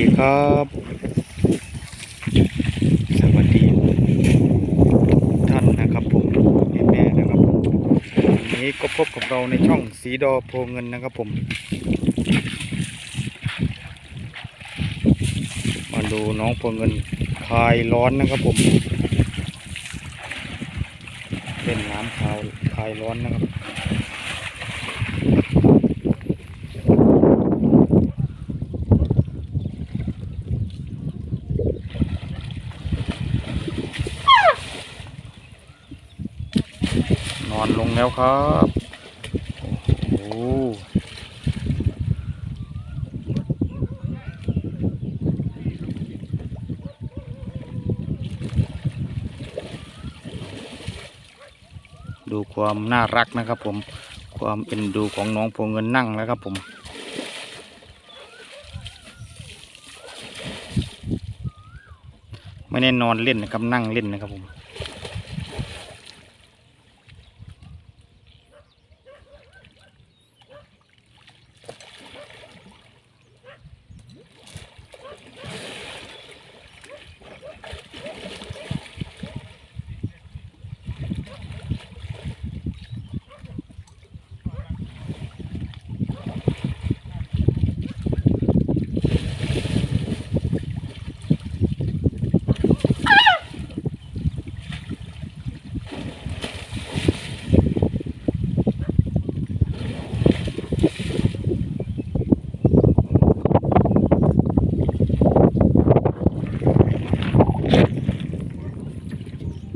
ดีครับ สวัสดีท่านนะครับผมแม่นะครับผมวันนี้ก็พบกับเราในช่องสีดอโพเงินนะครับผม มาดูน้องโพเงินคลายร้อนนะครับผมเล่นน้ำคลายคลายร้อนนะครับ อนลงแล้วครับโอ้ดูความน่ารักนะครับผมความเอ็นดูของน้องพวงเงินนั่งแล้วครับผมไม่ได้นอนเล่นนะครับนั่งเล่นนะครับผม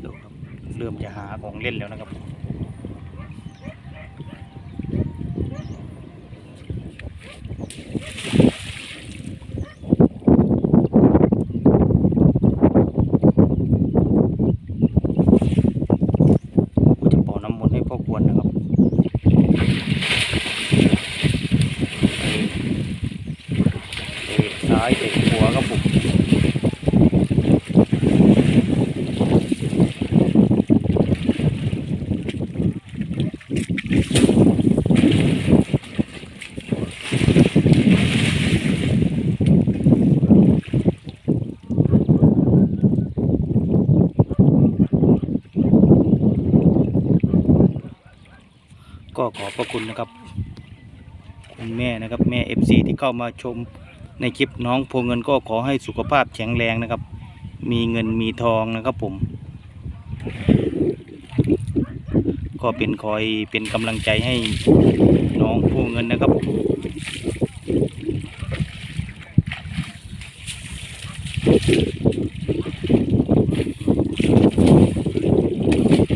ดูครับเริ่มจะหาของ เล่นแล้วนะครับกูจะเป่าน้ำมนต์ให้พ่อควรนะครับเตะซ้ายเตะขวาครับผม ก็ขอบพระคุณนะครับ คุณแม่นะครับแม่ FC ที่เข้ามาชมในคลิปน้องพงเงินก็ขอให้สุขภาพแข็งแรงนะครับ มีเงินมีทองนะครับผม ก็เป็นคอยเป็นกำลังใจให้น้องพงเงินนะครับผม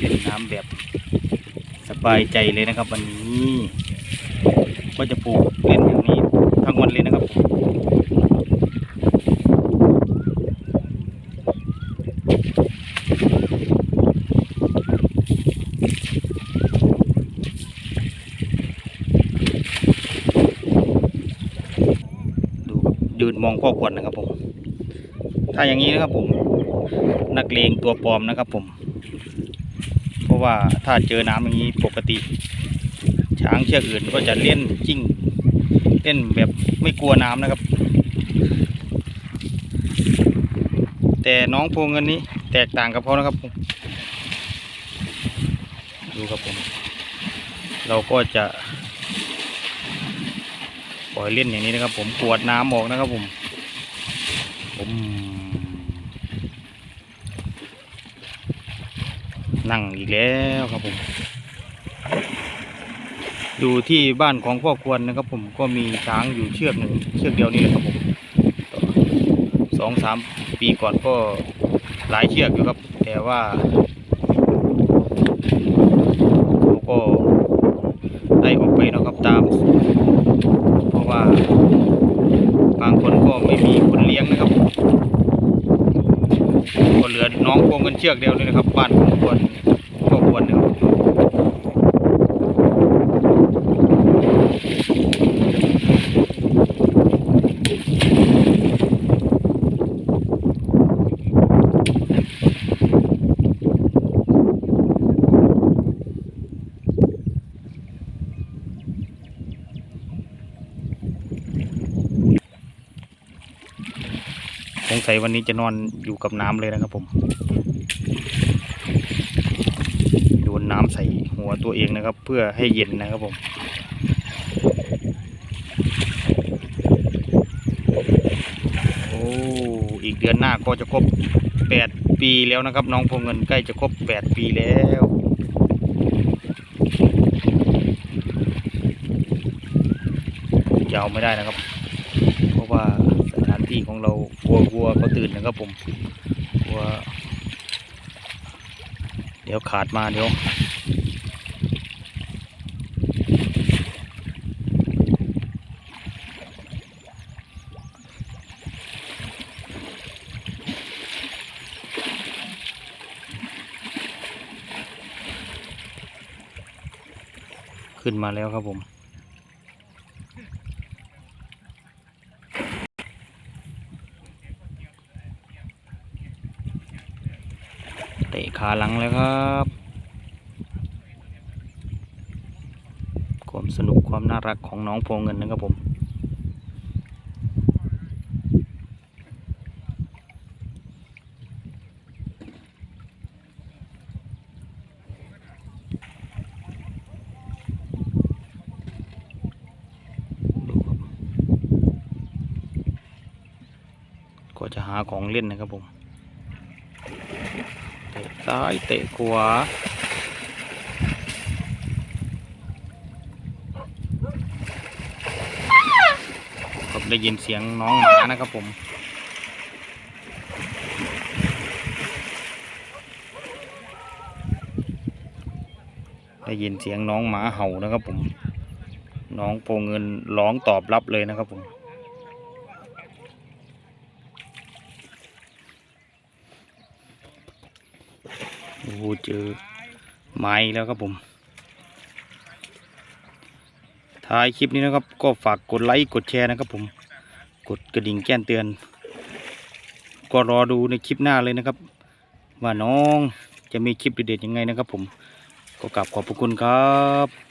เล่นน้ำแบบ ส บายใจเลยนะครับ วันนี้ก็จะปลูกเล่นอย่างนี้ทั้งวันเลยนะครับดูยืนมองข้อควรนะครับผม ถ้าอย่างนี้นะครับผม นักเลงตัวปลอมนะครับผม เพราะว่าถ้าเจอน้ำอย่างนี้ปกติ ช้างเชือกอื่นก็จะเล่นจิ้งเล่นแบบไม่กลัวน้ำนะครับ แต่น้องโพเงินนี้แตกต่างกับเขานะครับผมดูครับผม เราก็จะปล่อยเล่นอย่างนี้นะครับ ผมกวดน้ำออกนะครับผมผม นั่งอีกแล้วครับผม ดูที่บ้านของพ่อควรนะครับ ผมก็มีช้างอยู่เชือกหนึ่งเชือกเดียวนี่แหละครับผมสองสามปีก่อนก็หลายเชือกอยู่ครับ แต่ว่าเขาก็ได้ออกไปนะครับตาม เพราะว่าบางคนก็ไม่มีคนเลี้ยงนะครับ เหลือน้องโกงกันเชือกเดียวนี่นะครับบ้านควรพ่อควรนะครับ ด สัยวันนี้จะนอนอยู่กับน้ำเลยนะครับผมโดนน้ำใส่หัวตัวเองนะครับ เพื่อให้เย็นนะครับผมโอ้อีกเดือนหน้าก็จะครบแปดปีแล้วนะครับ น้องพงเงินใกล้จะครบแปดปีแล้วยาไม่ได้นะครับ เพราะว่าสถาน ที่ของเรากลัววัวเขาตื่นนะครับผมกลัวเดี๋ยวขาดมาเดี๋ยวขึ้นมาแล้วครับผม เตะขาหลังแล้วครับความสนุกความน่ารักของน้องโพงเงินนะครับผมก็จะหาของเล่นนะครับผม เตะซ้ายเตะขวาผมได้ยินเสียงน้องหมานะครับผมได้ยินเสียงน้องหมาเห่านะครับผม น้องโปเงินร้องตอบรับเลยนะครับผม โอ้โหเจอไม้แล้วครับผม ท้ายคลิปนี้นะครับ ก็ฝากกดไลค์กดแชร์นะครับผม กดกระดิ่งแจ้งเตือน ก็รอดูในคลิปหน้าเลยนะครับ ว่าน้องจะมีคลิปเด็ดๆยังไงนะครับผม ก็กลับขอบพระคุณครับ